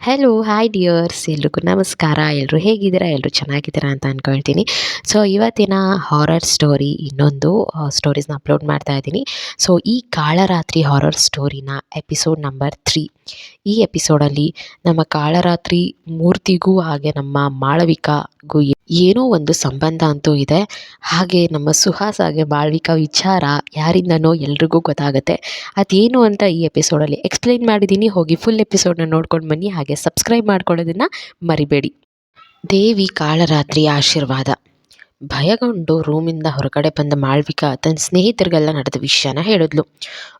Hello hi dears ಎಲ್ರಿಗೂ ನಮಸ್ಕಾರ. ಎಲ್ಲರೂ ಹೇಗಿದ್ದೀರಾ? ಎಲ್ಲರೂ ಚೆನ್ನಾಗಿದ್ದೀರಾ ಅಂತ ಅಂದ್ಕೊಳ್ತೀನಿ ಸೊ ಇವತ್ತಿನ ಹಾರರ್ ಸ್ಟೋರಿ ಇನ್ನೊಂದು ಸ್ಟೋರೀಸ್ನ ಅಪ್ಲೋಡ್ ಮಾಡ್ತಾ ಇದ್ದೀನಿ. ಸೊ ಈ ಕಾಳರಾತ್ರಿ ಹಾರರ್ ಸ್ಟೋರಿನ ಎಪಿಸೋಡ್ ನಂಬರ್ ತ್ರೀ ಈ ಎಪಿಸೋಡಲ್ಲಿ ನಮ್ಮ ಕಾಳರಾತ್ರಿ ಮೂರ್ತಿಗೂ ಹಾಗೆ ನಮ್ಮ ಮಾಳವಿಕಾಗೂ ಏನೋ ಒಂದು ಸಂಬಂಧ ಅಂತೂ ಇದೆ. ಹಾಗೆ ನಮ್ಮ ಸುಹಾಸ್ ಹಾಗೆ ಮಾಳವಿಕಾ ವಿಚಾರ ಯಾರಿಂದನೋ ಎಲ್ರಿಗೂ ಗೊತ್ತಾಗುತ್ತೆ. ಅದೇನು ಅಂತ ಈ ಎಪಿಸೋಡಲ್ಲಿ ಎಕ್ಸ್ಪ್ಲೈನ್ ಮಾಡಿದ್ದೀನಿ. ಹೋಗಿ ಫುಲ್ ಎಪಿಸೋಡ್ನ ನೋಡ್ಕೊಂಡು ಬನ್ನಿ. ಹಾಗೆ ಸಬ್ಸ್ಕ್ರೈಬ್ ಮಾಡ್ಕೊಳ್ಳೋದನ್ನು ಮರಿಬೇಡಿ. ದೇವಿ ಕಾಳರಾತ್ರಿ ಆಶೀರ್ವಾದ. ಭಯಗೊಂಡು ರೂಮಿಂದ ಹೊರಗಡೆ ಬಂದ ಮಾಳ್ವಿಕಾ ತನ್ನ ಸ್ನೇಹಿತರಿಗೆಲ್ಲ ನಡೆದ ವಿಷಯನ ಹೇಳಿದ್ಲು.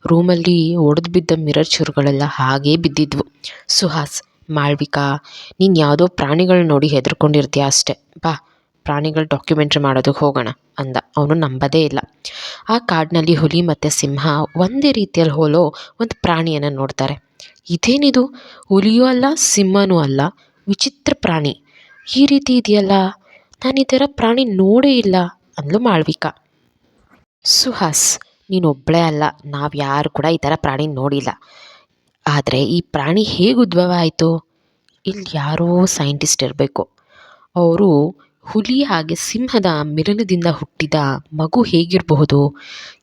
ರೂಮಲ್ಲಿ ಒಡೆದು ಬಿದ್ದ ಮಿರರ್ ಚೂರುಗಳೆಲ್ಲ ಹಾಗೇ ಬಿದ್ದಿದ್ವು. ಸುಹಾಸ್, ಮಾಳ್ವಿಕಾ, ನೀನು ಯಾವುದೋ ಪ್ರಾಣಿಗಳು ನೋಡಿ ಹೆದರ್ಕೊಂಡಿರ್ತೀಯ ಅಷ್ಟೆ. ಬಾ, ಪ್ರಾಣಿಗಳ ಡಾಕ್ಯುಮೆಂಟ್ರಿ ಮಾಡೋದಕ್ಕೆ ಹೋಗೋಣ ಅಂದ. ಅವನು ನಂಬದೇ ಇಲ್ಲ. ಆ ಕಾಡಿನಲ್ಲಿ ಹುಲಿ ಮತ್ತು ಸಿಂಹ ಒಂದೇ ರೀತಿಯಲ್ಲಿ ಹೋಲೋ ಒಂದು ಪ್ರಾಣಿಯನ್ನು ನೋಡ್ತಾರೆ. ಇದೇನಿದು? ಹುಲಿಯೂ ಅಲ್ಲ, ಸಿಂಹನೂ ಅಲ್ಲ. ವಿಚಿತ್ರ ಪ್ರಾಣಿ. ಈ ರೀತಿ ಇದೆಯಲ್ಲ? ನಾನು ಈ ಥರ ಪ್ರಾಣಿ ನೋಡೇ ಇಲ್ಲ ಅಂದ್ಲು ಮಾಳ್ವಿಕಾ. ಸುಹಾಸ್ ನೀನೊಬ್ಬಳೇ ಅಲ್ಲ. ನಾವು ಯಾರು ಕೂಡ ಈ ಥರ ಪ್ರಾಣಿ ನೋಡಿಲ್ಲ. ಆದರೆ ಈ ಪ್ರಾಣಿ ಹೇಗೆ ಉದ್ಭವ ಆಯಿತು? ಇಲ್ಲಿ ಯಾರೋ ಸೈಂಟಿಸ್ಟ್ ಇರಬೇಕು. ಅವರು ಹುಲಿ ಹಾಗೆ ಸಿಂಹದ ಮಿಲನದಿಂದ ಹುಟ್ಟಿದ ಮಗು ಹೇಗಿರಬಹುದು?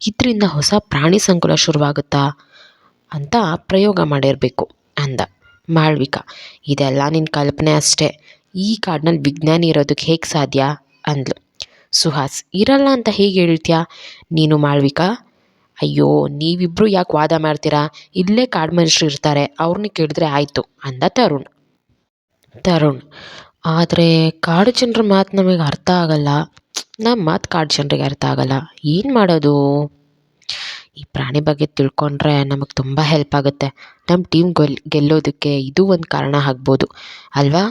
ಇದರಿಂದ ಹೊಸ ಪ್ರಾಣಿ ಸಂಕುಲ ಶುರುವಾಗುತ್ತಾ? ಅಂತ ಪ್ರಯೋಗ ಮಾಡಿರಬೇಕು ಅಂದ ಮಾಳ್ವಿಕಾ. ಇದೆಲ್ಲ ನಿನ್ನ ಕಲ್ಪನೆ ಅಷ್ಟೇ. ಈ ಕಾಡ್ನಲ್ಲಿ ವಿಜ್ಞಾನಿ ಇರೋದಕ್ಕೆ ಹೇಗೆ ಸಾಧ್ಯ? ಅಂದ್ಲು. ಸುಹಾಸ್, ಇರಲ್ಲ ಅಂತ ಹೇಗೆ ಹೇಳ್ತೀಯಾ? ನೀನು ಮಾಳ್ವಿಕಾ? ಅಯ್ಯೋ ನೀವಿಬ್ಬರು ಯಾಕೆ ವಾದ ಮಾಡ್ತೀರಾ? ಇಲ್ಲೇ ಕಾಡು ಮನುಷ್ಯರು ಇರ್ತಾರೆ ಅವ್ರನ್ನ ಕೇಳಿದ್ರೆ ಆಯಿತು, ಅಂದ ತರುಣ್. ತರುಣ್, ಆದರೆ ಕಾಡು ಜನರ ಮಾತು ನಮಗೆ ಅರ್ಥ ಆಗಲ್ಲ. ನಮ್ಮ ಮಾತು ಕಾಡು ಜನರಿಗೆ ಅರ್ಥ ಆಗಲ್ಲ. ಏನು ಮಾಡೋದು? ಈ ಪ್ರಾಣಿ ಬಗ್ಗೆ ತಿಳ್ಕೊಂಡ್ರೆ ನಮಗೆ ತುಂಬ ಹೆಲ್ಪ್ ಆಗುತ್ತೆ. ನಮ್ಮ ಟೀಮ್ ಗೆಲ್, ಗೆಲ್ಲೋದಕ್ಕೆ ಇದು ಒಂದು ಕಾರಣ ಆಗ್ಬೋದು. ಅಲ್ವಾ?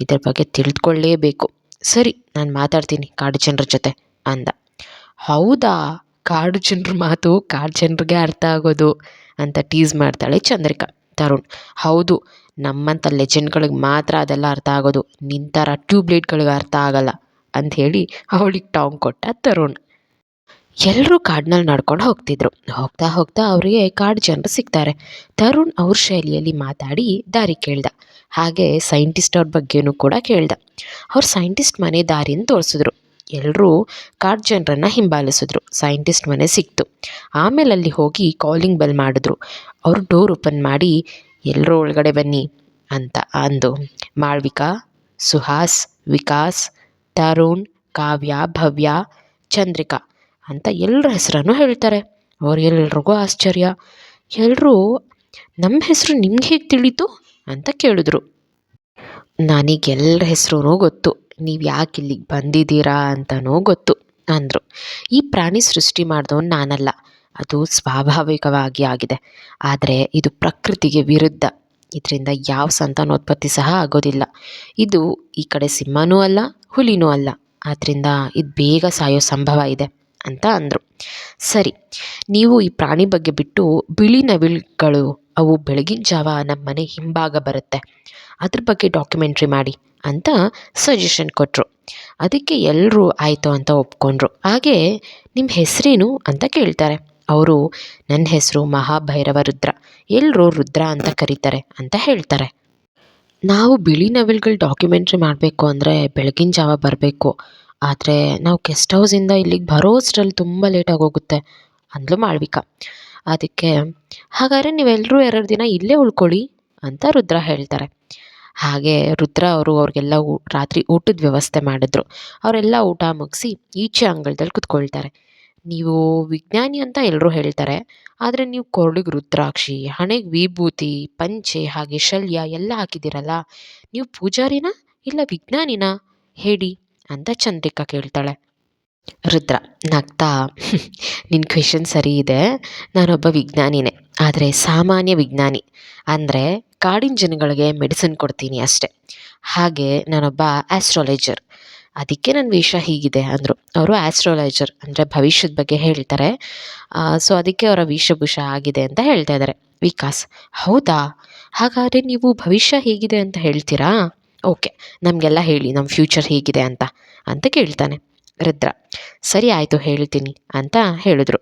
ಇದ್ರ ಬಗ್ಗೆ ತಿಳಿದುಕೊಳ್ಳೇಬೇಕು ಸರಿ, ನಾನು ಮಾತಾಡ್ತೀನಿ ಕಾಡು ಜನರ ಜೊತೆ ಅಂದ. ಹೌದಾ? ಕಾಡು ಜನರ ಮಾತು ಕಾಡು ಜನರಿಗೆ ಅರ್ಥ ಆಗೋದು ಅಂತ ಟೀಸ್ ಮಾಡ್ತಾಳೆ ಚಂದ್ರಿಕಾ, ತರುಣ್. ಹೌದು ನಮ್ಮಂಥ ಲೆಜೆಂಡ್ಗಳಿಗೆ ಮಾತ್ರ ಅದೆಲ್ಲ ಅರ್ಥ ಆಗೋದು. ನಿಂತರ ಟ್ಯೂಬ್ಲೈಟ್ಗಳಿಗೆ ಅರ್ಥ ಆಗಲ್ಲ ಅಂತ ಹೇಳಿ ಅವಳಿಗೆ ಟಾಂಗ್ ಕೊಟ್ಟ ತರುಣ್. ಎಲ್ಲರೂ ಕಾಡಿನಲ್ಲಿ ನಡ್ಕೊಂಡು ಹೋಗ್ತಿದ್ರು. ಹೋಗ್ತಾ ಹೋಗ್ತಾ ಅವರಿಗೆ ಕಾಡು ಜನರು ಸಿಗ್ತಾರೆ. ತರುಣ್ ಅವ್ರ ಶೈಲಿಯಲ್ಲಿ ಮಾತಾಡಿ ದಾರಿ ಕೇಳ್ದ. ಹಾಗೆ ಸೈಂಟಿಸ್ಟ್ ಅವ್ರ ಬಗ್ಗೆನೂ ಕೂಡ ಕೇಳ್ದ. ಅವ್ರು ಸೈಂಟಿಸ್ಟ್ ಮನೆ ದಾರಿನ ತೋರಿಸಿದ್ರು. ಎಲ್ಲರೂ ಕಾಡು ಜನರನ್ನ ಹಿಂಬಾಲಿಸಿದ್ರು. ಸೈಂಟಿಸ್ಟ್ ಮನೆ ಸಿಕ್ತು. ಆಮೇಲೆ ಅಲ್ಲಿ ಹೋಗಿ ಕಾಲಿಂಗ್ ಬೆಲ್ ಮಾಡಿದ್ರು. ಅವರು ಡೋರ್ ಓಪನ್ ಮಾಡಿ ಎಲ್ಲರೂ ಒಳಗಡೆ ಬನ್ನಿ ಅಂತ ಅಂದು. ಮಾಳ್ವಿಕಾ, ಸುಹಾಸ್, ವಿಕಾಸ್, ತರುಣ್, ಕಾವ್ಯ, ಭವ್ಯ, ಚಂದ್ರಿಕಾ. ಅಂತ ಎಲ್ಲರ ಹೆಸರನ್ನು ಹೇಳ್ತಾರೆ. ಅವ್ರಿಗೆಲ್ರಿಗೂ ಆಶ್ಚರ್ಯ. ಎಲ್ಲರೂ ನಮ್ಮ ಹೆಸರು ನಿಮ್ಗೆ ಹೇಗೆ ತಿಳಿತು? ಅಂತ ಕೇಳಿದ್ರು. ನನಗೆಲ್ಲರ ಹೆಸರು ಗೊತ್ತು. ನೀವು ಯಾಕೆ ಇಲ್ಲಿಗೆ ಬಂದಿದ್ದೀರಾ ಅಂತನೂ ಗೊತ್ತು, ಅಂದರು. ಈ ಪ್ರಾಣಿ ಸೃಷ್ಟಿ ಮಾಡಿದವನು ನಾನಲ್ಲ. ಅದು ಸ್ವಾಭಾವಿಕವಾಗಿ ಆಗಿದೆ. ಆದರೆ ಇದು ಪ್ರಕೃತಿಗೆ ವಿರುದ್ಧ. ಇದರಿಂದ ಯಾವ ಸಂತಾನೋತ್ಪತ್ತಿ ಸಹ ಆಗೋದಿಲ್ಲ. ಇದು ಈ ಕಡೆ ಸಿಂಹನೂ ಅಲ್ಲ, ಹುಲಿನೂ ಅಲ್ಲ. ಆದ್ದರಿಂದ ಇದು ಬೇಗ ಸಾಯೋ ಸಂಭವ ಇದೆ. ಅಂತ ಅಂದರು. ಸರಿ, ನೀವು ಈ ಪ್ರಾಣಿ ಬಗ್ಗೆ ಬಿಟ್ಟು ಬಿಳಿ ನವಿಲುಗಳು ಅವು ಬೆಳಗಿನ ಜಾವ ನಮ್ಮ ಮನೆ ಹಿಂಭಾಗ ಬರುತ್ತೆ. ಅದ್ರ ಬಗ್ಗೆ ಡಾಕ್ಯುಮೆಂಟ್ರಿ ಮಾಡಿ ಅಂತ ಸಜೆಷನ್ ಕೊಟ್ಟರು ಅದಕ್ಕೆ ಎಲ್ಲರೂ ಆಯಿತು ಅಂತ ಒಪ್ಕೊಂಡ್ರು. ಹಾಗೆ ನಿಮ್ಮ ಹೆಸರೇನು ಅಂತ ಕೇಳ್ತಾರೆ. ಅವರು ನನ್ನ ಹೆಸರು ಮಹಾಭೈರವ ರುದ್ರ. ಎಲ್ಲರೂ ರುದ್ರ ಅಂತ ಕರೀತಾರೆ ಅಂತ ಹೇಳ್ತಾರೆ. ನಾವು ಬಿಳಿ ನವಿಲ್ಗಳು ಡಾಕ್ಯುಮೆಂಟ್ರಿ ಮಾಡಬೇಕು ಅಂದರೆ ಬೆಳಗಿನ ಜಾವ ಬರಬೇಕು. ಆದರೆ ನಾವು ಗೆಸ್ಟ್ ಹೌಸಿಂದ ಇಲ್ಲಿಗೆ ಬರೋ ಅಷ್ಟರಲ್ಲಿ ತುಂಬ ಲೇಟಾಗಿ ಹೋಗುತ್ತೆ ಅಂದ್ಲು ಮಾಳ್ವಿಕಾ. ಅದಕ್ಕೆ, ಹಾಗಾದರೆ ನೀವೆಲ್ಲರೂ ಎರಡು ದಿನ ಇಲ್ಲೇ ಉಳ್ಕೊಳ್ಳಿ ಅಂತ ರುದ್ರ ಹೇಳ್ತಾರೆ. ಹಾಗೆ ರುದ್ರ ಅವರು ಅವ್ರಿಗೆಲ್ಲ ಊ, ರಾತ್ರಿ ಊಟದ ವ್ಯವಸ್ಥೆ ಮಾಡಿದ್ರು. ಅವರೆಲ್ಲ ಊಟ ಮುಗಿಸಿ ಈಚೆ ಅಂಗಳದಲ್ಲಿ ಕುತ್ಕೊಳ್ತಾರೆ. ನೀವು ವಿಜ್ಞಾನಿ ಅಂತ ಎಲ್ಲರೂ ಹೇಳ್ತಾರೆ, ಆದರೆ ನೀವು ಕೊರಳಿಗೆ ರುದ್ರಾಕ್ಷಿ, ಹಣೆಗೆ ವಿಭೂತಿ, ಪಂಚೆ, ಹಾಗೆ ಶಲ್ಯ ಎಲ್ಲ ಹಾಕಿದ್ದೀರಲ್ಲ, ನೀವು ಪೂಜಾರಿನಾ ಇಲ್ಲ ವಿಜ್ಞಾನಿನಾ? ಹೇಳಿ. ಅಂತ ಚಂದ್ರಿಕಾ ಕೇಳ್ತಾಳೆ. ರುದ್ರ, ನಗ್ತಾ ನಿನ್ನ ಕ್ವೆಶನ್ ಸರಿ ಇದೆ. ನಾನೊಬ್ಬ ವಿಜ್ಞಾನಿನೇ, ಆದರೆ ಸಾಮಾನ್ಯ ವಿಜ್ಞಾನಿ. ಅಂದರೆ ಕಾಡಿನ ಜನಗಳಿಗೆ ಮೆಡಿಸಿನ್ ಕೊಡ್ತೀನಿ ಅಷ್ಟೆ. ಹಾಗೆ ನಾನೊಬ್ಬ ಆಸ್ಟ್ರಾಲಜರ್ ಅದಕ್ಕೆ ನನ್ನ ವೇಷ ಹೀಗಿದೆ, ಅಂದರು. ಅವರು ಆಸ್ಟ್ರಾಲಜರ್ ಅಂದರೆ ಭವಿಷ್ಯದ ಬಗ್ಗೆ ಹೇಳ್ತಾರೆ. ಸೊ ಅದಕ್ಕೆ ಅವರ ವೇಷಭೂಷ ಆಗಿದೆ ಅಂತ ಹೇಳ್ತಾ ಇದ್ದಾರೆ. ವಿಕಾಸ್, ಹೌದಾ? ಹಾಗಾದರೆ ನೀವು ಭವಿಷ್ಯ ಹೇಗಿದೆ ಅಂತ ಹೇಳ್ತೀರಾ? ಓಕೆ, ನಮಗೆಲ್ಲ ಹೇಳಿ ನಮ್ಮ ಫ್ಯೂಚರ್ ಹೇಗಿದೆ ಅಂತ ಅಂತ ಕೇಳ್ತಾನೆ. ರುದ್ರ, ಸರಿ ಆಯಿತು, ಹೇಳ್ತೀನಿ, ಅಂತ ಹೇಳಿದ್ರು.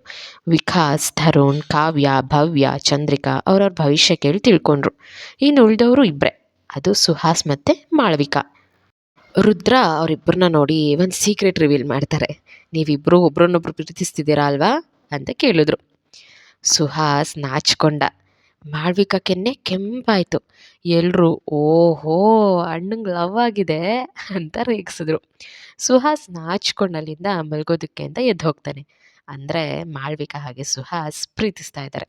ವಿಕಾಸ್, ತರುಣ್, ಕಾವ್ಯ, ಭವ್ಯ, ಚಂದ್ರಿಕಾ ಅವ್ರವ್ರ ಭವಿಷ್ಯ ಕೇಳಿ ತಿಳ್ಕೊಂಡ್ರು. ಇನ್ನು ಉಳಿದವರು ಇಬ್ಬರೇ ಅದು ಸುಹಾಸ್ ಮತ್ತು ಮಾಳವಿಕಾ. ರುದ್ರ ಅವರಿಬ್ಬರನ್ನ ನೋಡಿ ಒಂದು ಸೀಕ್ರೆಟ್ ರಿವೀಲ್ ಮಾಡ್ತಾರೆ. ನೀವಿಬ್ಬರು ಒಬ್ರನ್ನೊಬ್ರು ಪ್ರೀತಿಸ್ತಿದ್ದೀರಾ ಅಲ್ವಾ, ಅಂತ ಕೇಳಿದ್ರು. ಸುಹಾಸ್ ನಾಚ್ಕೊಂಡ. ಮಾಳ್ವಿಕಾ ಕೆನ್ನೆ ಕೆಂಪಾಯಿತು. ಎಲ್ಲರೂ ಓಹೋ ಅಣ್ಣಂಗೆ ಲವ್ ಆಗಿದೆ ಅಂತ ರೇಗಿಸಿದ್ರು. ಸುಹಾಸ್ ನಾಚ್ಕೊಂಡಲ್ಲಿಂದ ಮಲ್ಗೋದಕ್ಕೆ ಅಂತ ಎದ್ದು ಹೋಗ್ತಾನೆ. ಅಂದರೆ ಮಾಳ್ವಿಕಾ ಹಾಗೆ ಸುಹಾಸ್ ಪ್ರೀತಿಸ್ತಾ ಇದ್ದಾರೆ.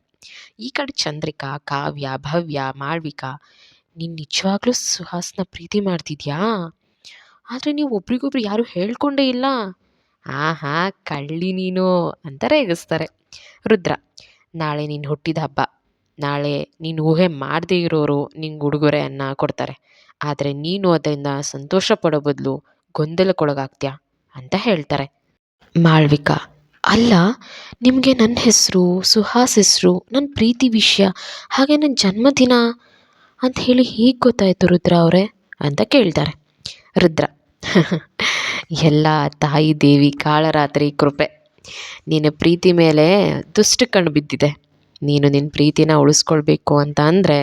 ಈ ಕಡೆ ಚಂದ್ರಿಕಾ, ಕಾವ್ಯ, ಭವ್ಯ, ಮಾಳ್ವಿಕಾ, ನೀನು ನಿಜವಾಗ್ಲೂ ಸುಹಾಸ್ನ ಪ್ರೀತಿ ಮಾಡ್ತಿದ್ಯಾ? ಆದರೆ ನೀವು ಒಬ್ರಿಗೊಬ್ರು ಯಾರೂ ಹೇಳ್ಕೊಂಡೇ ಇಲ್ಲ. ಆಹಾ, ಕಳ್ಳಿ ನೀನು ಅಂತ ರೇಗಿಸ್ತಾರೆ. ರುದ್ರ, ನಾಳೆ ನೀನು ಹುಟ್ಟಿದ ಹಬ್ಬ. ನಾಳೆ ನೀನು ಊಹೆ ಮಾಡದೇ ಇರೋರು ನಿಂಗೆ ಉಡುಗೊರೆಯನ್ನು ಕೊಡ್ತಾರೆ. ಆದರೆ ನೀನು ಅದರಿಂದ ಸಂತೋಷ ಪಡೋ ಬದಲು ಗೊಂದಲಕ್ಕೊಳಗಾಗ್ತೀಯಾ? ಅಂತ ಹೇಳ್ತಾರೆ. ಮಾಳ್ವಿಕಾ, ಅಲ್ಲ, ನಿಮಗೆ ನನ್ನ ಹೆಸರು, ಸುಹಾಸ್ ಹೆಸರು ನನ್ನ ಪ್ರೀತಿ ವಿಷಯ, ಹಾಗೆ ನನ್ನ ಜನ್ಮದಿನ ಅಂತ ಹೇಳಿ ಹೀಗೆ ಗೊತ್ತಾಯಿತು ರುದ್ರ ಅವರೇ? ಅಂತ ಕೇಳ್ತಾರೆ. ರುದ್ರ, ಎಲ್ಲ ತಾಯಿ ದೇವಿ ಕಾಳರಾತ್ರಿ ಕೃಪೆ. ನಿನ್ನ ಪ್ರೀತಿ ಮೇಲೆ ದುಷ್ಟ ಕಣ್ಣು ಬಿದ್ದಿದೆ. ನೀನು ನಿನ್ನ ಪ್ರೀತಿನ ಉಳಿಸ್ಕೊಳ್ಬೇಕು ಅಂತ ಅಂದರೆ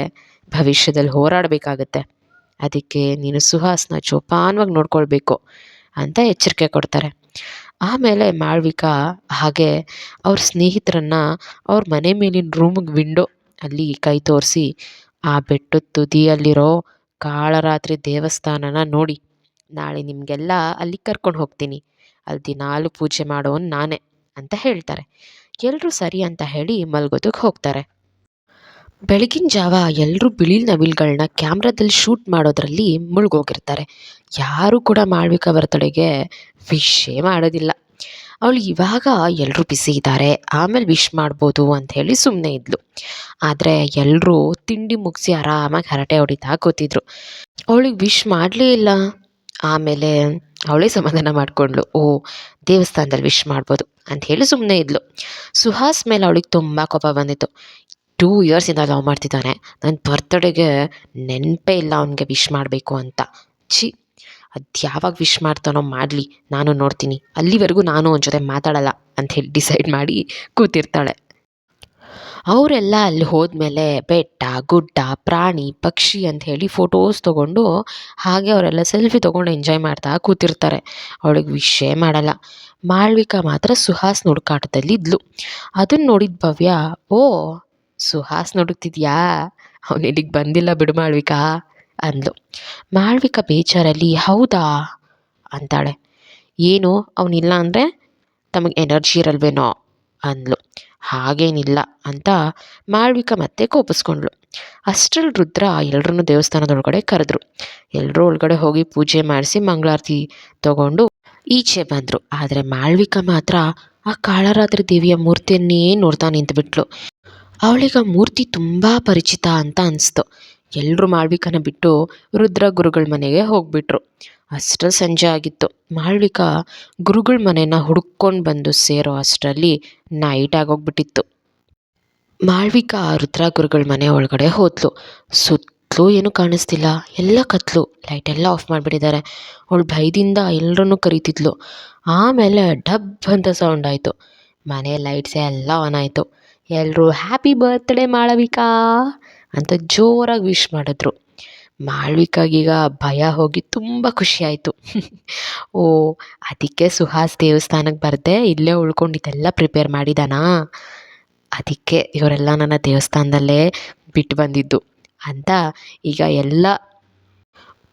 ಭವಿಷ್ಯದಲ್ಲಿ ಹೋರಾಡಬೇಕಾಗತ್ತೆ. ಅದಕ್ಕೆ ನೀನು ಸುಹಾಸ್ನ ಜೋಪಾನವಾಗಿ ನೋಡ್ಕೊಳ್ಬೇಕು ಅಂತ ಎಚ್ಚರಿಕೆ ಕೊಡ್ತಾರೆ. ಆಮೇಲೆ ಮಾಳ್ವಿಕಾ ಹಾಗೆ ಅವ್ರ ಸ್ನೇಹಿತರನ್ನು ಅವ್ರ ಮನೆ ಮೇಲಿನ ರೂಮಿಗೆ ವಿಂಡೋ ಅಲ್ಲಿ ಕೈ ತೋರಿಸಿ, ಆ ಬೆಟ್ಟದ ತುದಿಯಲ್ಲಿರೋ ಕಾಳರಾತ್ರಿ ದೇವಸ್ಥಾನನ ನೋಡಿ. ನಾಳೆ ನಿಮಗೆಲ್ಲ ಅಲ್ಲಿ ಕರ್ಕೊಂಡು ಹೋಗ್ತೀನಿ. ಅಲ್ಲಿ ದಿನಾಲು ಪೂಜೆ ಮಾಡೋನು ನಾನೇ ಅಂತ ಹೇಳ್ತಾರೆ. ಎಲ್ಲರೂ ಸರಿ ಅಂತ ಹೇಳಿ ಮಲ್ಗೋದಕ್ಕೆ ಹೋಗ್ತಾರೆ. ಬೆಳಗಿನ ಜಾವ ಎಲ್ಲರೂ ಬಿಳಿ ನವಿಲ್ಗಳನ್ನ ಕ್ಯಾಮ್ರಾದಲ್ಲಿ ಶೂಟ್ ಮಾಡೋದ್ರಲ್ಲಿ ಮುಳುಗೋಗಿರ್ತಾರೆ. ಯಾರೂ ಕೂಡ ಮಾಳ್ವಿಕಾ ಬರ್ತಡೆಗೆ ವಿಶೇ ಮಾಡೋದಿಲ್ಲ. ಅವಳು ಇವಾಗ ಎಲ್ಲರೂ ಬಿಸಿ ಇದ್ದಾರೆ ಆಮೇಲೆ ವಿಶ್ ಮಾಡ್ಬೋದು ಅಂತ ಹೇಳಿ ಸುಮ್ಮನೆ ಇದ್ಲು. ಆದರೆ ಎಲ್ಲರೂ ತಿಂಡಿ ಮುಗಿಸಿ ಆರಾಮಾಗಿ ಹರಟೆ ಹೊಡಿತಾ ಕೂತಿದ್ರು. ಅವಳಿಗೆ ವಿಶ್ ಮಾಡಲೇ ಇಲ್ಲ. ಆಮೇಲೆ ಅವಳೇ ಸಮಾಧಾನ ಮಾಡಿಕೊಂಡ್ಳು. ಓ ದೇವಸ್ಥಾನದಲ್ಲಿ ವಿಶ್ ಮಾಡ್ಬೋದು. ಅಂತ ಹೇಳಿ ಸುಮ್ಮನೆ ಇದ್ಲು. ಸುಹಾಸ್ ಮೇಲೆ ಅವಳಿಗೆ ತುಂಬ ಕೋಪ ಬಂದಿತ್ತು. ಟೂ ಇಯರ್ಸಿಂದ ಲವ್ ಮಾಡ್ತಿದ್ದಾನೆ. ನನ್ನ ಬರ್ತ್ಡೇಗೆ ನೆನಪೇ ಇಲ್ಲ ಅವನಿಗೆ ವಿಶ್ ಮಾಡಬೇಕು ಅಂತ. ಛಿ, ಅದು ಯಾವಾಗ ವಿಶ್ ಮಾಡ್ತಾನೋ ಮಾಡಲಿ. ನಾನು ನೋಡ್ತೀನಿ. ಅಲ್ಲಿವರೆಗೂ ನಾನು ಅವನ ಜೊತೆ ಮಾತಾಡಲ್ಲ ಅಂತ ಹೇಳಿ ಡಿಸೈಡ್ ಮಾಡಿ ಕೂತಿರ್ತಾಳೆ. ಅವರೆಲ್ಲ ಅಲ್ಲಿ ಹೋದ್ಮೇಲೆ ಬೆಟ್ಟ, ಗುಡ್ಡ, ಪ್ರಾಣಿ, ಪಕ್ಷಿ ಅಂತ ಹೇಳಿ ಫೋಟೋಸ್ ತೊಗೊಂಡು ಹಾಗೆ ಅವರೆಲ್ಲ ಸೆಲ್ಫಿ ತೊಗೊಂಡು ಎಂಜಾಯ್ ಮಾಡ್ತಾ ಕೂತಿರ್ತಾರೆ. ಅವಳಿಗೆ ವಿಷಯ ಮಾಡಲ್ಲ. ಮಾಳ್ವಿಕಾ ಮಾತ್ರ ಸುಹಾಸ್ ಹುಡುಕಾಟದಲ್ಲಿ ಇದ್ಲು. ಅದನ್ನು ನೋಡಿದ ಭವ್ಯ, ಓ, ಸುಹಾಸ್ ನುಡುಕ್ತಿದ್ಯಾ ಅವನು ಇಲ್ಲಿಗೆ ಬಂದಿಲ್ಲ ಬಿಡು ಮಾಳ್ವಿಕಾ, ಅಂದ್ಲು. ಮಾಳ್ವಿಕಾ ಬೇಜಾರಲ್ಲಿ, ಹೌದಾ? ಅಂತಾಳೆ. ಏನು? ಅವನಿಲ್ಲ ಅಂದರೆ ತಮಗೆ ಎನರ್ಜಿ ಇರಲ್ವೇನೋ? ಅಂದ್ಲು. ಹಾಗೇನಿಲ್ಲ ಅಂತ ಮಾಳ್ವಿಕ ಮತ್ತೆ ಕೋಪಿಸ್ಕೊಂಡ್ಳು. ಅಷ್ಟ್ರಲ್ಲಿ ರುದ್ರ ಎಲ್ರನ್ನೂ ದೇವಸ್ಥಾನದೊಳಗಡೆ ಕರೆದ್ರು. ಎಲ್ಲರೂ ಒಳಗಡೆ ಹೋಗಿ ಪೂಜೆ ಮಾಡಿಸಿ ಮಂಗಳಾರತಿ ತಗೊಂಡು ಈಚೆ ಬಂದರು. ಆದರೆ ಮಾಳ್ವಿಕ ಮಾತ್ರ ಆ ಕಾಳರಾತ್ರಿ ದೇವಿಯ ಮೂರ್ತಿಯನ್ನೇ ನೋಡ್ತಾ ನಿಂತುಬಿಟ್ಲು. ಅವಳಿಗೆ ಮೂರ್ತಿ ತುಂಬ ಪರಿಚಿತ ಅಂತ ಅನಿಸ್ತು. ಎಲ್ಲರೂ ಮಾಳ್ವಿಕನ ಬಿಟ್ಟು ರುದ್ರ ಗುರುಗಳ ಮನೆಗೆ ಹೋಗ್ಬಿಟ್ರು. ಅಷ್ಟರಲ್ಲಿ ಸಂಜೆ ಆಗಿತ್ತು. ಮಾಳ್ವಿಕಾ ಗುರುಗಳ ಮನೆನ ಹುಡ್ಕೊಂಡು ಬಂದು ಸೇರೋ ಅಷ್ಟರಲ್ಲಿ ನೈಟ್ ಆಗೋಗ್ಬಿಟ್ಟಿತ್ತು. ಮಾಳ್ವಿಕಾ ರುದ್ರ ಗುರುಗಳ ಮನೆ ಒಳಗಡೆ ಹೋದ್ಲು. ಸುತ್ತಲೂ ಏನೂ ಕಾಣಿಸ್ತಿಲ್ಲ. ಎಲ್ಲ ಕತ್ಲು. ಲೈಟ್ ಎಲ್ಲ ಆಫ್ ಮಾಡಿಬಿಟ್ಟಿದ್ದಾರೆ ಅವಳು ಭಯದಿಂದ ಎಲ್ಲರನ್ನೂ ಕರೀತಿದ್ಲು. ಆಮೇಲೆ ಡಬ್ ಅಂತ ಸೌಂಡ್ ಆಯಿತು. ಮನೆ ಲೈಟ್ಸ್ ಎಲ್ಲ ಆನ್ ಆಯಿತು. ಎಲ್ಲರೂ ಹ್ಯಾಪಿ ಬರ್ತ್ಡೇ ಮಾಳವಿಕಾ ಅಂತ ಜೋರಾಗಿ ವಿಶ್ ಮಾಡಿದ್ರು. ಮಾಳ್ವಿಕಾಗೀಗ ಭಯ ಹೋಗಿ ತುಂಬ ಖುಷಿ ಆಯಿತು. ಓ, ಅದಕ್ಕೆ ಸುಹಾಸ್ ದೇವಸ್ಥಾನಕ್ಕೆ ಬರದೆ ಇಲ್ಲೇ ಉಳ್ಕೊಂಡು ಇದೆಲ್ಲ ಪ್ರಿಪೇರ್ ಮಾಡಿದಾನಾ? ಅದಕ್ಕೆ ಇವರೆಲ್ಲ ನನ್ನ ದೇವಸ್ಥಾನದಲ್ಲೇ ಬಿಟ್ಟು ಬಂದಿದ್ದು ಅಂತ ಈಗ ಎಲ್ಲ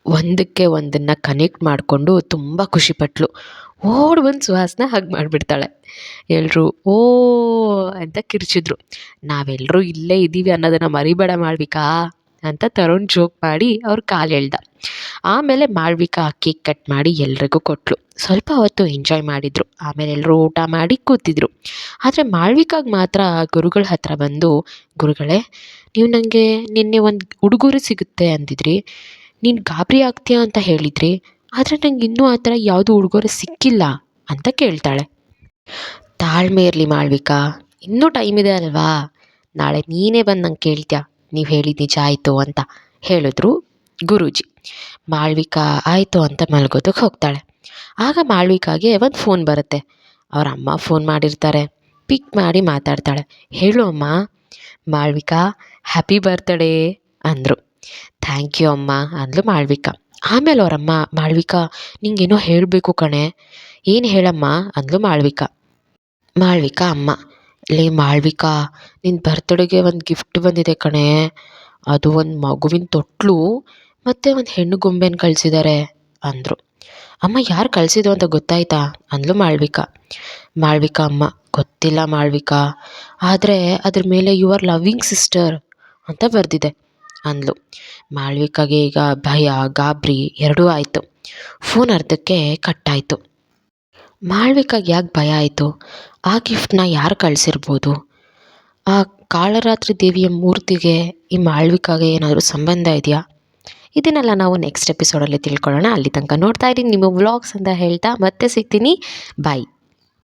ಒಂದಕ್ಕೆ ಒಂದನ್ನು ಕನೆಕ್ಟ್ ಮಾಡಿಕೊಂಡು ತುಂಬ ಖುಷಿಪಟ್ಲು ಓಡಿ ಬಂದು ಸುಹಾಸ್ನ ಹಾಗೆ ಮಾಡಿಬಿಡ್ತಾಳೆ. ಎಲ್ಲರೂ ಓ ಅಂತ ಕಿರ್ಚಿದ್ರು. ನಾವೆಲ್ಲರೂ ಇಲ್ಲೇ ಇದ್ದೀವಿ ಅನ್ನೋದನ್ನು ಮರಿಬೇಡ ಮಾಳ್ವಿಕಾ. ಅಂತ ತರುಣ್ ಜೋಕ್ ಮಾಡಿ ಅವ್ರ ಕಾಲು ಎಳ್ದ. ಆಮೇಲೆ ಮಾಳ್ವಿಕಾ ಕೇಕ್ ಕಟ್ ಮಾಡಿ ಎಲ್ರಿಗೂ ಕೊಟ್ಟಳು ಸ್ವಲ್ಪ ಹೊತ್ತು ಎಂಜಾಯ್ ಮಾಡಿದರು. ಆಮೇಲೆ ಎಲ್ಲರೂ ಊಟ ಮಾಡಿ ಕೂತಿದ್ರು. ಆದರೆ ಮಾಳ್ವಿಕಾಗೆ ಮಾತ್ರ ಗುರುಗಳ ಹತ್ರ ಬಂದು, ಗುರುಗಳೇ, ನೀವು ನನಗೆ ನಿನ್ನೆ ಒಂದು ಉಡುಗೊರೆ ಸಿಗುತ್ತೆ ಅಂದಿದ್ರಿ. ನೀನು ಗಾಬರಿ ಆಗ್ತೀಯಾ ಅಂತ ಹೇಳಿದ್ರಿ. ಆದರೆ ನಂಗೆ ಇನ್ನೂ ಆ ಥರ ಯಾವುದೂ ಉಡುಗೊರೆ ಸಿಕ್ಕಿಲ್ಲ ಅಂತ ಕೇಳ್ತಾಳೆ. ತಾಳ್ಮೆ ಇರಲಿ ಮಾಳ್ವಿಕಾ. ಇನ್ನೂ ಟೈಮ್ ಇದೆ ಅಲ್ವಾ? ನಾಳೆ ನೀನೇ ಬಂದು ನಂಗೆ ಕೇಳ್ತೀಯ? ನೀವು ಹೇಳಿದ ನಿಜ ಆಯಿತು ಅಂತ ಹೇಳಿದ್ರು ಗುರೂಜಿ. ಮಾಳ್ವಿಕಾ ಆಯಿತು ಅಂತ ಮಲ್ಗೋದಕ್ಕೆ ಹೋಗ್ತಾಳೆ. ಆಗ ಮಾಳ್ವಿಕಾಗೆ ಒಂದು ಫೋನ್ ಬರುತ್ತೆ. ಅವ್ರ ಅಮ್ಮ ಫೋನ್ ಮಾಡಿರ್ತಾರೆ. ಪಿಕ್ ಮಾಡಿ ಮಾತಾಡ್ತಾಳೆ. ಹೇಳು ಅಮ್ಮ, ಮಾಳ್ವಿಕಾ ಹ್ಯಾಪಿ ಬರ್ತ್ಡೇ ಅಂದರು. ಥ್ಯಾಂಕ್ ಯು ಅಮ್ಮ ಅಂದ್ಲು ಮಾಳ್ವಿಕಾ. ಆಮೇಲೆ ಅವರಮ್ಮ ಮಾಳ್ವಿಕಾ, ನಿಂಗೇನೋ ಹೇಳಬೇಕು ಕಣೆ. ಏನು ಹೇಳಮ್ಮ? ಅಂದ್ಲು ಮಾಳ್ವಿಕಾ. ಮಾಳ್ವಿಕಾ ಅಮ್ಮ ಲೇ ಮಾಳ್ವಿಕಾ ನಿನ್ನ ಬರ್ತ್ಡೇಗೆ ಒಂದು ಗಿಫ್ಟ್ ಬಂದಿದೆ ಕಣೆ. ಅದು ಒಂದು ಮಗುವಿನ ತೊಟ್ಲು, ಮತ್ತು ಒಂದು ಹೆಣ್ಣು ಗೊಂಬೆನ ಕಳಿಸಿದ್ದಾರೆ ಅಂದರು. ಅಮ್ಮ ಯಾರು ಕಳಿಸಿದ್ದು ಅಂತ ಗೊತ್ತಾಯ್ತಾ? ಅಂದ್ಲು ಮಾಳ್ವಿಕಾ. ಮಾಳ್ವಿಕಾ ಅಮ್ಮ, ಗೊತ್ತಿಲ್ಲ ಮಾಳ್ವಿಕಾ. ಆದರೆ ಅದ್ರ ಮೇಲೆ ಯು ಆರ್ ಲವಿಂಗ್ ಸಿಸ್ಟರ್ ಅಂತ ಬರೆದಿದೆ ಅಂದ್ಲು. ಮಾಳ್ವಿಕಾಗೆ ಈಗ ಭಯ, ಗಾಬರಿ ಎರಡೂ ಆಯಿತು. ಫೋನ್ ಅರ್ಧಕ್ಕೆ ಕಟ್ಟಾಯಿತು ಮಾಳ್ವಿಕಾಗೆ ಯಾಕೆ ಭಯ ಆಯಿತು? ಆ ಗಿಫ್ಟನ್ನ ಯಾರು ಕಳಿಸಿರ್ಬೋದು? ಆ ಕಾಳರಾತ್ರಿ ದೇವಿಯ ಮೂರ್ತಿಗೆ ಈ ಮಾಳ್ವಿಕಾಗೆ ಏನಾದರೂ ಸಂಬಂಧ ಇದೆಯಾ? ಇದನ್ನೆಲ್ಲ ನಾವು ನೆಕ್ಸ್ಟ್ ಎಪಿಸೋಡಲ್ಲಿ ತಿಳ್ಕೊಳ್ಳೋಣ. ಅಲ್ಲಿ ತನಕ ನೋಡ್ತಾ ಇದ್ದೀನಿ ನಿಮ್ಮ ವ್ಲಾಗ್ಸ್ ಅಂತ ಹೇಳ್ತಾ ಮತ್ತೆ ಸಿಗ್ತೀನಿ. ಬಾಯ್